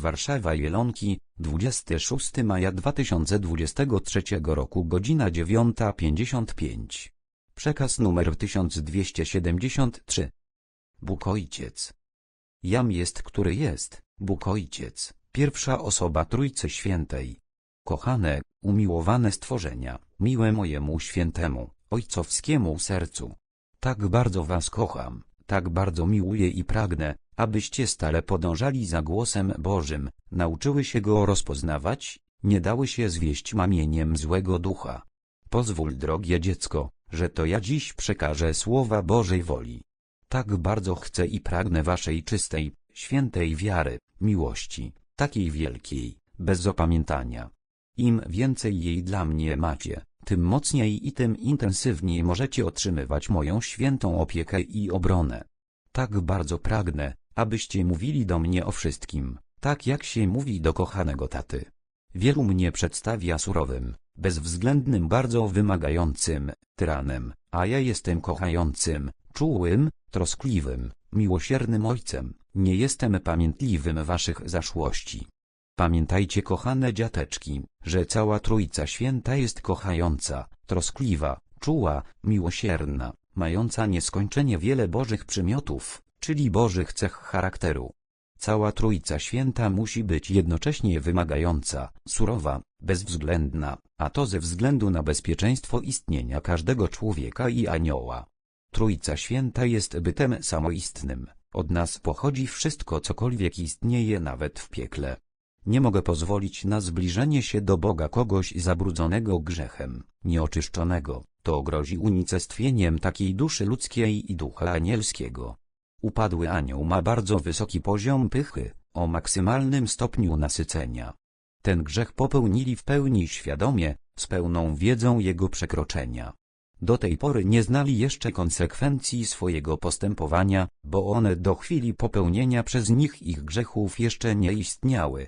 Warszawa Jelonki, 26 maja 2023 roku godzina 9.55. Przekaz numer 1273. Bóg Ojciec. Jam jest, który jest, Bóg Ojciec, pierwsza osoba Trójcy Świętej. Kochane, umiłowane stworzenia, miłe mojemu świętemu, ojcowskiemu sercu. Tak bardzo was kocham, tak bardzo miłuję i pragnę, abyście stale podążali za głosem Bożym, nauczyły się go rozpoznawać, nie dały się zwieść mamieniem złego ducha. Pozwól, drogie dziecko, że to ja dziś przekażę słowa Bożej woli. Tak bardzo chcę i pragnę waszej czystej, świętej wiary, miłości, takiej wielkiej, bez opamiętania. Im więcej jej dla mnie macie, tym mocniej i tym intensywniej możecie otrzymywać moją świętą opiekę i obronę. Tak bardzo pragnę, abyście mówili do mnie o wszystkim, tak jak się mówi do kochanego taty. Wielu mnie przedstawia surowym, bezwzględnym bardzo wymagającym, tyranem, a ja jestem kochającym, czułym, troskliwym, miłosiernym ojcem, nie jestem pamiętliwym waszych zaszłości. Pamiętajcie kochane dziateczki, że cała Trójca Święta jest kochająca, troskliwa, czuła, miłosierna, mająca nieskończenie wiele bożych przymiotów, czyli bożych cech charakteru. Cała Trójca Święta musi być jednocześnie wymagająca, surowa, bezwzględna, a to ze względu na bezpieczeństwo istnienia każdego człowieka i anioła. Trójca Święta jest bytem samoistnym, od nas pochodzi wszystko cokolwiek istnieje nawet w piekle. Nie mogę pozwolić na zbliżenie się do Boga kogoś zabrudzonego grzechem, nieoczyszczonego, to grozi unicestwieniem takiej duszy ludzkiej i ducha anielskiego. Upadły anioł ma bardzo wysoki poziom pychy, o maksymalnym stopniu nasycenia. Ten grzech popełnili w pełni świadomie, z pełną wiedzą jego przekroczenia. Do tej pory nie znali jeszcze konsekwencji swojego postępowania, bo one do chwili popełnienia przez nich ich grzechów jeszcze nie istniały.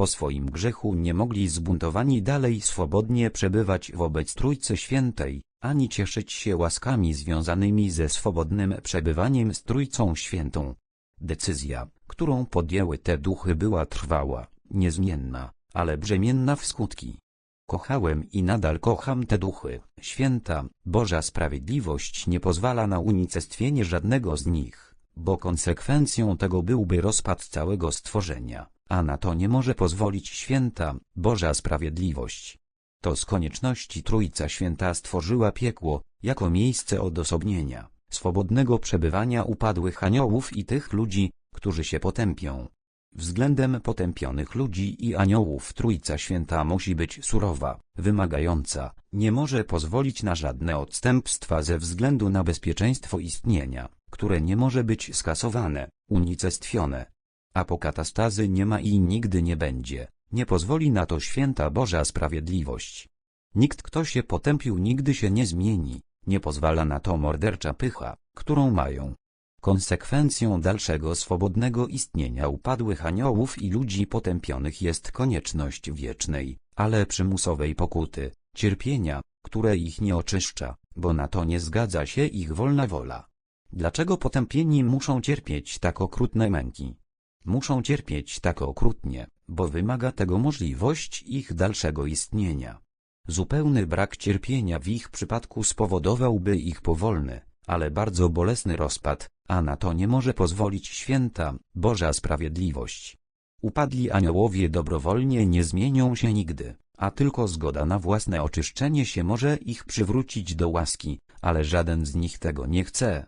Po swoim grzechu nie mogli zbuntowani dalej swobodnie przebywać wobec Trójcy Świętej, ani cieszyć się łaskami związanymi ze swobodnym przebywaniem z Trójcą Świętą. Decyzja, którą podjęły te duchy była trwała, niezmienna, ale brzemienna w skutki. Kochałem i nadal kocham te duchy, święta, Boża sprawiedliwość nie pozwala na unicestwienie żadnego z nich, bo konsekwencją tego byłby rozpad całego stworzenia, a na to nie może pozwolić święta, Boża sprawiedliwość. To z konieczności Trójca Święta stworzyła piekło, jako miejsce odosobnienia, swobodnego przebywania upadłych aniołów i tych ludzi, którzy się potępią. Względem potępionych ludzi i aniołów Trójca Święta musi być surowa, wymagająca, nie może pozwolić na żadne odstępstwa ze względu na bezpieczeństwo istnienia, które nie może być skasowane, unicestwione. Apokatastazy nie ma i nigdy nie będzie, nie pozwoli na to święta Boża Sprawiedliwość. Nikt kto się potępił nigdy się nie zmieni, nie pozwala na to mordercza pycha, którą mają. Konsekwencją dalszego swobodnego istnienia upadłych aniołów i ludzi potępionych jest konieczność wiecznej, ale przymusowej pokuty, cierpienia, które ich nie oczyszcza, bo na to nie zgadza się ich wolna wola. Dlaczego potępieni muszą cierpieć tak okrutne męki? Muszą cierpieć tak okrutnie, bo wymaga tego możliwość ich dalszego istnienia. Zupełny brak cierpienia w ich przypadku spowodowałby ich powolny, ale bardzo bolesny rozpad, a na to nie może pozwolić święta, Boża Sprawiedliwość. Upadli aniołowie dobrowolnie nie zmienią się nigdy, a tylko zgoda na własne oczyszczenie się może ich przywrócić do łaski, ale żaden z nich tego nie chce.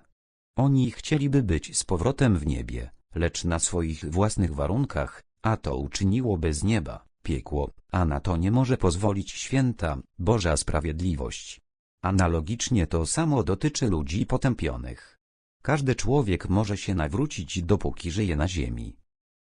Oni chcieliby być z powrotem w niebie, lecz na swoich własnych warunkach, a to uczyniłoby z nieba, piekło, a na to nie może pozwolić święta, Boża Sprawiedliwość. Analogicznie to samo dotyczy ludzi potępionych. Każdy człowiek może się nawrócić dopóki żyje na ziemi.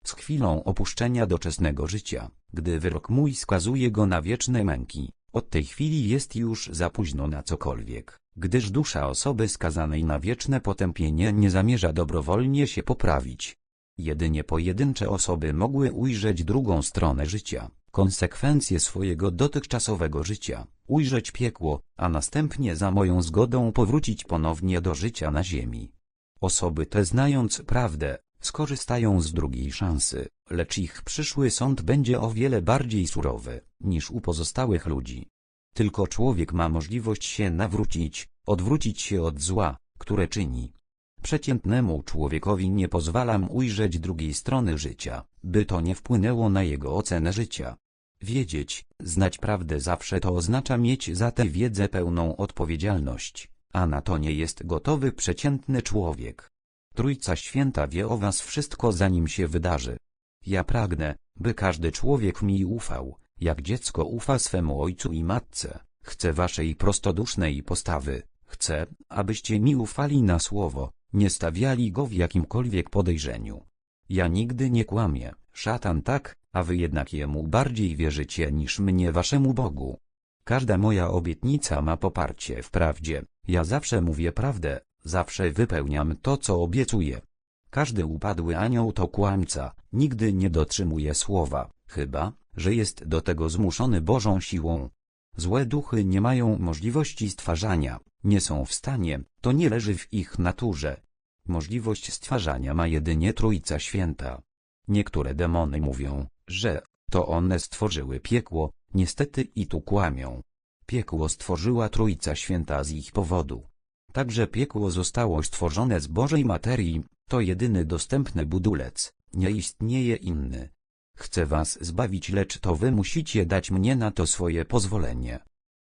Z chwilą opuszczenia doczesnego życia, gdy wyrok mój skazuje go na wieczne męki, od tej chwili jest już za późno na cokolwiek, gdyż dusza osoby skazanej na wieczne potępienie nie zamierza dobrowolnie się poprawić. Jedynie pojedyncze osoby mogły ujrzeć drugą stronę życia, konsekwencje swojego dotychczasowego życia, ujrzeć piekło, a następnie za moją zgodą powrócić ponownie do życia na ziemi. Osoby te znając prawdę, skorzystają z drugiej szansy, lecz ich przyszły sąd będzie o wiele bardziej surowy, niż u pozostałych ludzi. Tylko człowiek ma możliwość się nawrócić, odwrócić się od zła, które czyni. Przeciętnemu człowiekowi nie pozwalam ujrzeć drugiej strony życia, by to nie wpłynęło na jego ocenę życia. Wiedzieć, znać prawdę zawsze to oznacza mieć za tę wiedzę pełną odpowiedzialność, a na to nie jest gotowy przeciętny człowiek. Trójca Święta wie o was wszystko zanim się wydarzy. Ja pragnę, by każdy człowiek mi ufał, jak dziecko ufa swemu ojcu i matce. Chcę waszej prostodusznej postawy, chcę, abyście mi ufali na słowo, nie stawiali go w jakimkolwiek podejrzeniu. Ja nigdy nie kłamię, szatan tak, a wy jednak jemu bardziej wierzycie niż mnie waszemu Bogu. Każda moja obietnica ma poparcie w prawdzie, ja zawsze mówię prawdę, zawsze wypełniam to co obiecuję. Każdy upadły anioł to kłamca, nigdy nie dotrzymuje słowa, chyba, że jest do tego zmuszony Bożą siłą. Złe duchy nie mają możliwości stwarzania, nie są w stanie, to nie leży w ich naturze. Możliwość stwarzania ma jedynie Trójca Święta. Niektóre demony mówią, że to one stworzyły piekło, niestety i tu kłamią. Piekło stworzyła Trójca Święta z ich powodu. Także piekło zostało stworzone z Bożej materii, to jedyny dostępny budulec, nie istnieje inny. Chcę was zbawić, lecz to wy musicie dać mnie na to swoje pozwolenie.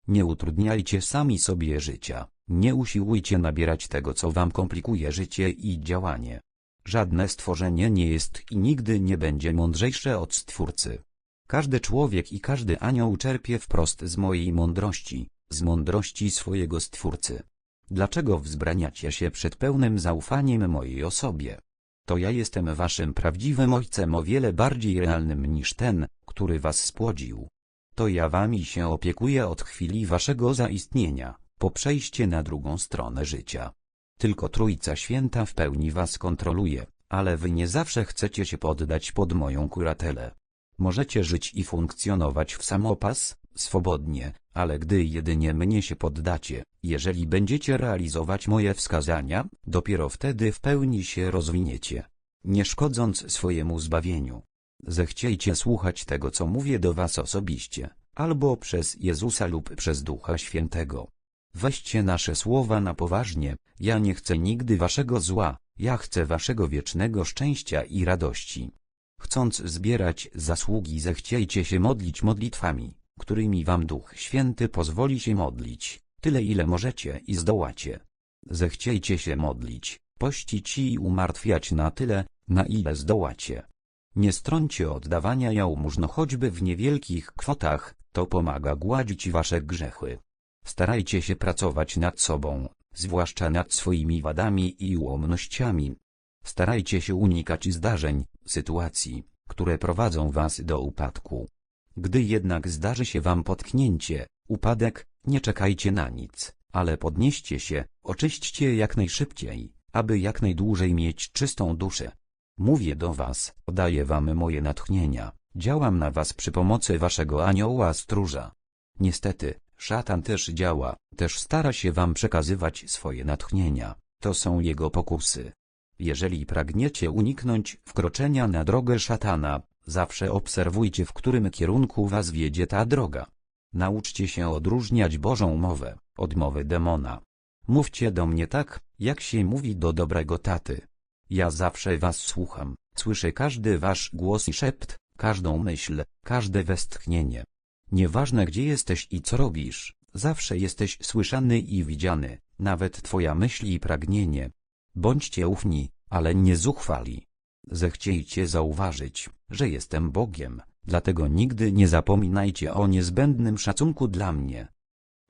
Nie utrudniajcie sami sobie życia, nie usiłujcie nabierać tego, co wam komplikuje życie i działanie. Żadne stworzenie nie jest i nigdy nie będzie mądrzejsze od Stwórcy. Każdy człowiek i każdy anioł czerpie wprost z mojej mądrości, z mądrości swojego Stwórcy. Dlaczego wzbraniacie się przed pełnym zaufaniem mojej osobie? To ja jestem waszym prawdziwym ojcem o wiele bardziej realnym niż ten, który was spłodził. To ja wami się opiekuję od chwili waszego zaistnienia, po przejście na drugą stronę życia. Tylko Trójca Święta w pełni was kontroluje, ale wy nie zawsze chcecie się poddać pod moją kuratelę. Możecie żyć i funkcjonować w samopas, swobodnie, ale gdy jedynie mnie się poddacie, jeżeli będziecie realizować moje wskazania, dopiero wtedy w pełni się rozwiniecie, nie szkodząc swojemu zbawieniu. Zechciejcie słuchać tego, co mówię do was osobiście, albo przez Jezusa lub przez Ducha Świętego. Weźcie nasze słowa na poważnie, ja nie chcę nigdy waszego zła, ja chcę waszego wiecznego szczęścia i radości. Chcąc zbierać zasługi zechciejcie się modlić modlitwami, którymi wam Duch Święty pozwoli się modlić, tyle ile możecie i zdołacie. Zechciejcie się modlić, pościć i umartwiać na tyle, na ile zdołacie. Nie strącie oddawania jałmużno choćby w niewielkich kwotach, to pomaga gładzić wasze grzechy. Starajcie się pracować nad sobą, zwłaszcza nad swoimi wadami i ułomnościami. Starajcie się unikać zdarzeń, sytuacji, które prowadzą was do upadku. Gdy jednak zdarzy się wam potknięcie, upadek, nie czekajcie na nic, ale podnieście się, oczyśćcie jak najszybciej, aby jak najdłużej mieć czystą duszę. Mówię do was, daję wam moje natchnienia, działam na was przy pomocy waszego anioła stróża. Niestety, szatan też działa, też stara się wam przekazywać swoje natchnienia, to są jego pokusy. Jeżeli pragniecie uniknąć wkroczenia na drogę szatana, zawsze obserwujcie w którym kierunku was wiedzie ta droga. Nauczcie się odróżniać Bożą mowę od mowy demona. Mówcie do mnie tak, jak się mówi do dobrego taty. Ja zawsze was słucham, słyszę każdy wasz głos i szept, każdą myśl, każde westchnienie. Nieważne gdzie jesteś i co robisz, zawsze jesteś słyszany i widziany, nawet twoja myśl i pragnienie. Bądźcie ufni, ale nie zuchwali. Zechciejcie zauważyć, że jestem Bogiem, dlatego nigdy nie zapominajcie o niezbędnym szacunku dla mnie.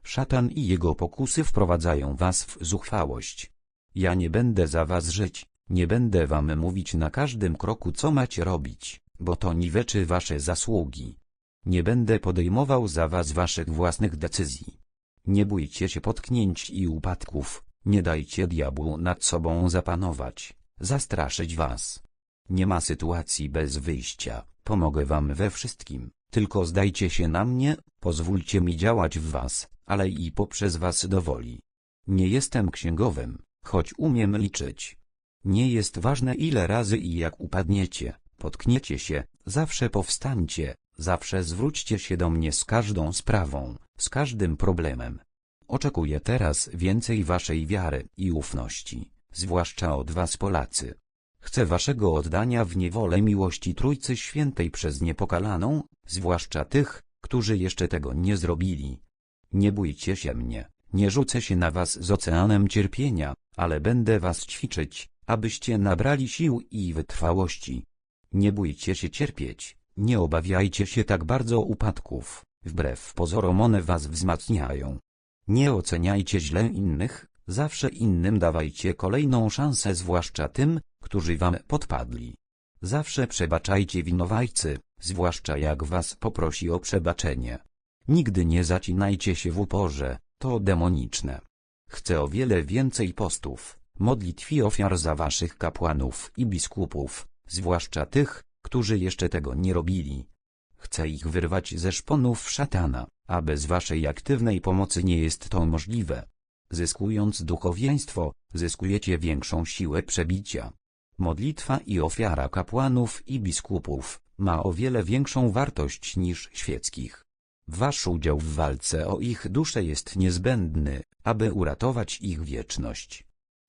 Szatan i jego pokusy wprowadzają was w zuchwałość. Ja nie będę za was żyć, nie będę wam mówić na każdym kroku co macie robić, bo to niweczy wasze zasługi. Nie będę podejmował za was waszych własnych decyzji. Nie bójcie się potknięć i upadków, nie dajcie diabłu nad sobą zapanować, zastraszyć was. Nie ma sytuacji bez wyjścia, pomogę wam we wszystkim, tylko zdajcie się na mnie, pozwólcie mi działać w was, ale i poprzez was do woli. Nie jestem księgowym, choć umiem liczyć. Nie jest ważne ile razy i jak upadniecie, potkniecie się, zawsze powstańcie, zawsze zwróćcie się do mnie z każdą sprawą, z każdym problemem. Oczekuję teraz więcej waszej wiary i ufności, zwłaszcza od was Polacy. Chcę waszego oddania w niewolę miłości Trójcy Świętej przez niepokalaną, zwłaszcza tych, którzy jeszcze tego nie zrobili. Nie bójcie się mnie, nie rzucę się na was z oceanem cierpienia, ale będę was ćwiczyć, abyście nabrali sił i wytrwałości. Nie bójcie się cierpieć, nie obawiajcie się tak bardzo upadków, wbrew pozorom one was wzmacniają. Nie oceniajcie źle innych, zawsze innym dawajcie kolejną szansę zwłaszcza tym, którzy wam podpadli. Zawsze przebaczajcie winowajcy, zwłaszcza jak was poprosi o przebaczenie. Nigdy nie zacinajcie się w uporze, to demoniczne. Chcę o wiele więcej postów, modlitw i ofiar za waszych kapłanów i biskupów, zwłaszcza tych, którzy jeszcze tego nie robili. Chcę ich wyrwać ze szponów szatana, a bez waszej aktywnej pomocy nie jest to możliwe. Zyskując duchowieństwo, zyskujecie większą siłę przebicia. Modlitwa i ofiara kapłanów i biskupów ma o wiele większą wartość niż świeckich. Wasz udział w walce o ich duszę jest niezbędny, aby uratować ich wieczność.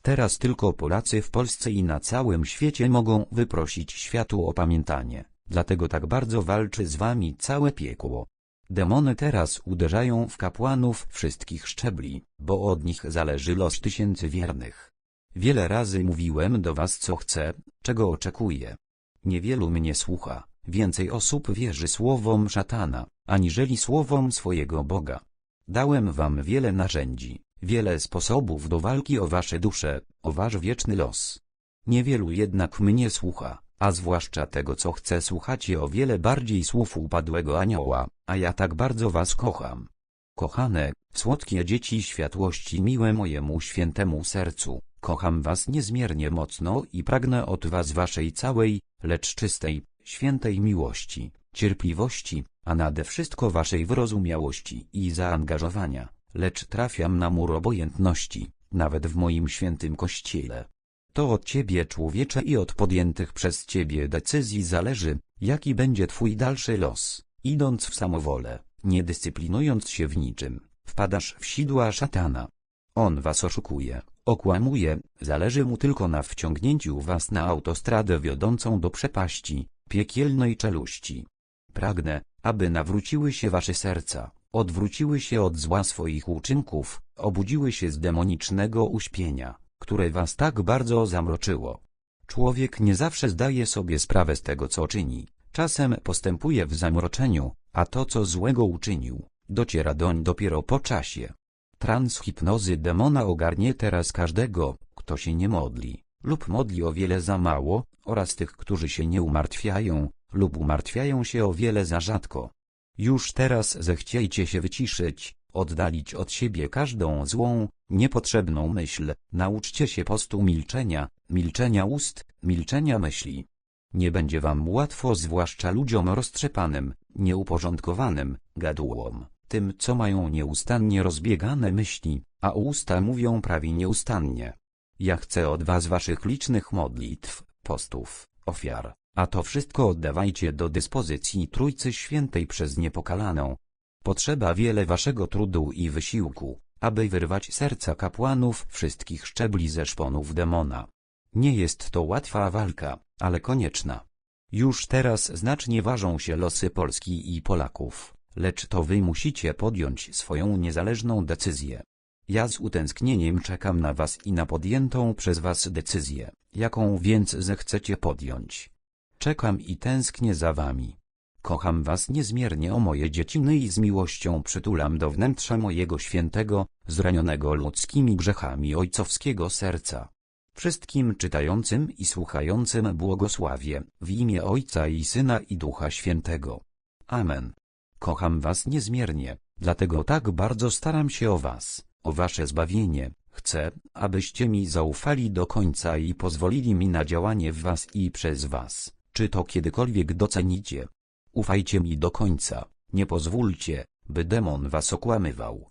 Teraz tylko Polacy w Polsce i na całym świecie mogą wyprosić światu opamiętanie, dlatego tak bardzo walczy z wami całe piekło. Demony teraz uderzają w kapłanów wszystkich szczebli, bo od nich zależy los tysięcy wiernych. Wiele razy mówiłem do was co chcę, czego oczekuję. Niewielu mnie słucha, więcej osób wierzy słowom szatana, aniżeli słowom swojego Boga. Dałem wam wiele narzędzi, wiele sposobów do walki o wasze dusze, o wasz wieczny los. Niewielu jednak mnie słucha, a zwłaszcza tego co chce słuchacie o wiele bardziej słów upadłego anioła, a ja tak bardzo was kocham. Kochane, słodkie dzieci światłości miłe mojemu świętemu sercu, kocham was niezmiernie mocno i pragnę od was waszej całej, lecz czystej, świętej miłości, cierpliwości, a nade wszystko waszej wyrozumiałości i zaangażowania, lecz trafiam na mur obojętności, nawet w moim świętym kościele. To od ciebie człowiecze i od podjętych przez ciebie decyzji zależy, jaki będzie twój dalszy los. Idąc w samowolę, nie dyscyplinując się w niczym, wpadasz w sidła szatana. On was oszukuje, okłamuje, zależy mu tylko na wciągnięciu was na autostradę wiodącą do przepaści, piekielnej czeluści. Pragnę, aby nawróciły się wasze serca, odwróciły się od zła swoich uczynków, obudziły się z demonicznego uśpienia, które was tak bardzo zamroczyło. Człowiek nie zawsze zdaje sobie sprawę z tego co czyni, czasem postępuje w zamroczeniu, a to co złego uczynił, dociera doń dopiero po czasie. Trans hipnozy demona ogarnie teraz każdego, kto się nie modli, lub modli o wiele za mało, oraz tych, którzy się nie umartwiają, lub umartwiają się o wiele za rzadko. Już teraz zechciejcie się wyciszyć, oddalić od siebie każdą złą, niepotrzebną myśl, nauczcie się postu milczenia, milczenia ust, milczenia myśli. Nie będzie wam łatwo zwłaszcza ludziom roztrzepanym, nieuporządkowanym, gadułom, tym co mają nieustannie rozbiegane myśli, a usta mówią prawie nieustannie. Ja chcę od was waszych licznych modlitw, postów, ofiar, a to wszystko oddawajcie do dyspozycji Trójcy Świętej przez niepokalaną. Potrzeba wiele waszego trudu i wysiłku, aby wyrwać serca kapłanów wszystkich szczebli ze szponów demona. Nie jest to łatwa walka, ale konieczna. Już teraz znacznie ważą się losy Polski i Polaków, lecz to wy musicie podjąć swoją niezależną decyzję. Ja z utęsknieniem czekam na was i na podjętą przez was decyzję, jaką więc zechcecie podjąć. Czekam i tęsknię za wami. Kocham was niezmiernie o moje dzieciny i z miłością przytulam do wnętrza mojego świętego, zranionego ludzkimi grzechami ojcowskiego serca. Wszystkim czytającym i słuchającym błogosławie, w imię Ojca i Syna i Ducha Świętego. Amen. Kocham was niezmiernie, dlatego tak bardzo staram się o was, o wasze zbawienie. Chcę, abyście mi zaufali do końca i pozwolili mi na działanie w was i przez was, czy to kiedykolwiek docenicie. Ufajcie mi do końca, nie pozwólcie, by demon was okłamywał.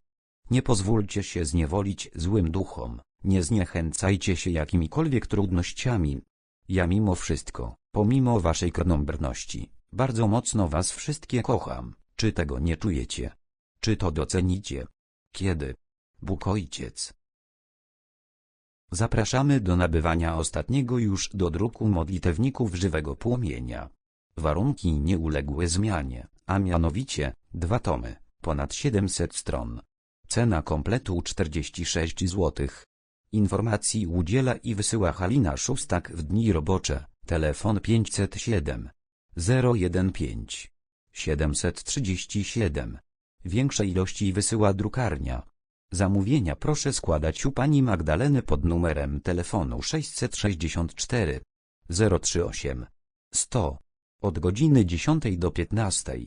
Nie pozwólcie się zniewolić złym duchom, Nie zniechęcajcie się jakimikolwiek trudnościami. Ja mimo wszystko, pomimo waszej krnąbrności, bardzo mocno was wszystkie kocham. Czy tego nie czujecie? Czy to docenicie? Kiedy? Bóg Ojciec. Zapraszamy do nabywania ostatniego już do druku modlitewników żywego płomienia. Warunki nie uległy zmianie, a mianowicie, dwa tomy, ponad 700 stron. Cena kompletu 46 zł. Informacji udziela i wysyła Halina Szustak w dni robocze, telefon 507 015 737. Większe ilości wysyła drukarnia. Zamówienia proszę składać u pani Magdaleny pod numerem telefonu 664 038 100 od godziny 10 do 15.